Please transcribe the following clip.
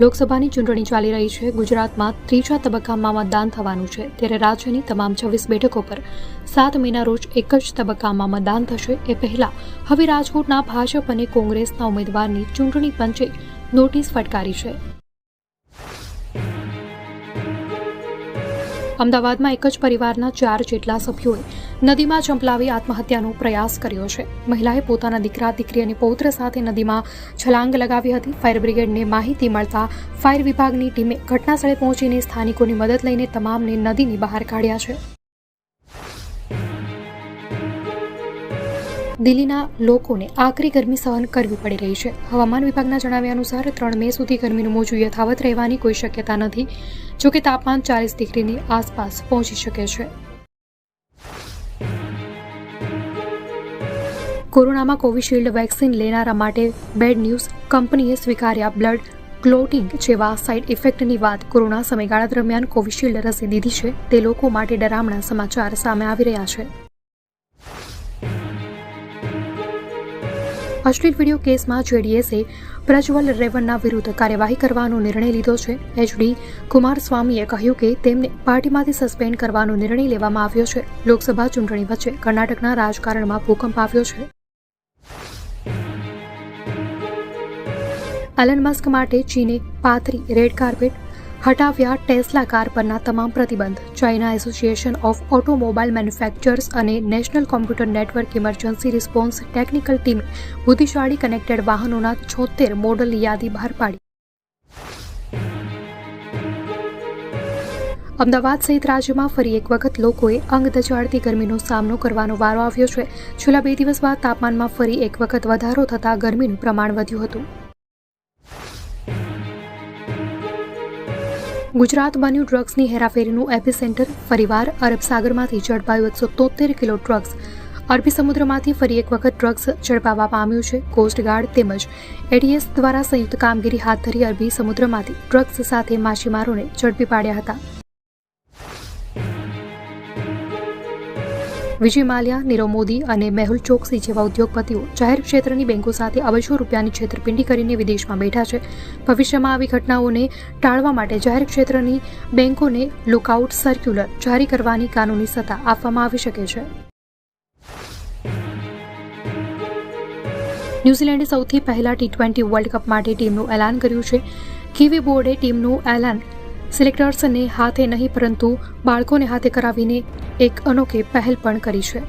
લોકસભાની ચૂંટણી ચાલી રહી છે. ગુજરાતમાં ત્રીજા તબક્કામાં મતદાન થવાનું છે. ત્યારે રાજ્યની તમામ છવ્વીસ બેઠકો પર સાત મેના રોજ એક જ તબક્કામાં મતદાન થશે. એ પહેલા હવે રાજકોટના ભાજપ અને કોંગ્રેસના ઉમેદવારની ચૂંટણી પંચે નોટિસ ફટકારી છે. અમદાવાદમાં એક જ પરિવારના ચાર જેટલા સભ્યોએ નદીમાં ચંપલાવી આત્મહત્યાનો પ્રયાસ કર્યો છે. મહિલાએ પોતાના દીકરા, દીકરી અને પૌત્ર સાથે નદીમાં છલાંગ લગાવી હતી. ફાયર બ્રિગેડને માહિતી મળતા ફાયર વિભાગની ટીમે ઘટનાસ્થળે પહોંચીને સ્થાનિકોની મદદ લઈને તમામને નદીની બહાર કાઢ્યા છે. દિલ્હીના લોકોને આકરી ગરમી સહન કરવી પડી રહી છે. હવામાન વિભાગના જણાવ્યા અનુસાર ત્રણ મે સુધી ગરમીનું મોજું યથાવત રહેવાની કોઈ શક્યતા નથી જોકે તાપમાન ચાલીસ ડિગ્રીની આસપાસ પહોંચી શકે છે. કોરોનામાં કોવિશિલ્ડ વેક્સિન લેનારા માટે બેડ ન્યૂઝ કંપનીએ સ્વીકાર્યા બ્લડ ક્લોટિંગ જેવા સાઇડ ઇફેક્ટની વાત કોરોના સમયગાળા દરમિયાન કોવિશિલ્ડ રસી દીધી છે, તે લોકો માટે ડરામણા સમાચાર સામે આવી રહ્યા છે. અશ્લીલ વીડિયો કેસમાં જેડીએસે પ્રજ્વલ રેવન્ના વિરુદ્ધ કાર્યવાહી કરવાનો નિર્ણય લીધો છે. એચડી કુમારસ્વામીએ કહ્યું કે તેમને પાર્ટીમાંથી સસ્પેન્ડ કરવાનો નિર્ણય લેવામાં આવ્યો છે. લોકસભા ચૂંટણી વચ્ચે કર્ણાટકના રાજકારણમાં ભૂકંપ આવ્યો છે. એલન મસ્ક માટે ચીને પાથરી રેડ કાર્પેટ હટાવ્યા ટેસ્લા કાર પરના તમામ પ્રતિબંધ. China association of automobile manufacturers અને national computer network emergency response technical ટીમે બુદ્ધિશાળી કનેક્ટેડ વાહનોના છોતેર મોડલની યાદી બહાર પાડી. અમદાવાદ સહિત રાજ્યમાં ફરી એક વખત લોકોએ અંગ દજાડતી ગરમીનો સામનો કરવાનો વારો આવ્યો છે. છેલ્લા બે દિવસ બાદ તાપમાનમાં ફરી એક વખત વધારો થતાં ગરમીનું પ્રમાણ વધ્યું હતું. ગુજરાત બન્યું ડ્રગ્સની હેરાફેરીનું એપિસેન્ટર. ફરીવાર અરબ સાગરમાંથી ઝડપાયું એકસો તોતેર કિલો ડ્રગ્સ. અરબી સમુદ્રમાંથી ફરી એક વખત ડ્રગ્સ ઝડપાવવા પામ્યું છે. કોસ્ટગાર્ડ તેમજ એટીએસ દ્વારા સંયુક્ત કામગીરી હાથ ધરી અરબી સમુદ્રમાંથી ડ્રગ્સ સાથે માછીમારોને ઝડપી પાડ્યા હતા. વિજય માલ્યા, નીરવ મોદી અને મેહુલ ચોકસી જેવા ઉદ્યોગપતિઓ જાહેર ક્ષેત્રની બેંકો સાથે અબજો રૂપિયાની છેતરપિંડી કરીને વિદેશમાં બેઠા છે. ભવિષ્યમાં આવી ઘટનાઓને ટાળવા માટે જાહેર ક્ષેત્રની બેંકોને લુકઆઉટ સર્ક્યુલર જારી કરવાની કાનૂની સત્તા આપવામાં આવી શકે છે. ન્યૂઝીલેન્ડે સૌથી પહેલા ટી ટ્વેન્ટી વર્લ્ડ કપ માટે ટીમનું એલાન કર્યું છે. કીવી બોર્ડે ટીમનું એલાન સિલેક્ટર્સને હાથે નહીં પરંતુ બાળકોને હાથે કરાવીને એક અનોખી પહેલ પણ કરી છે.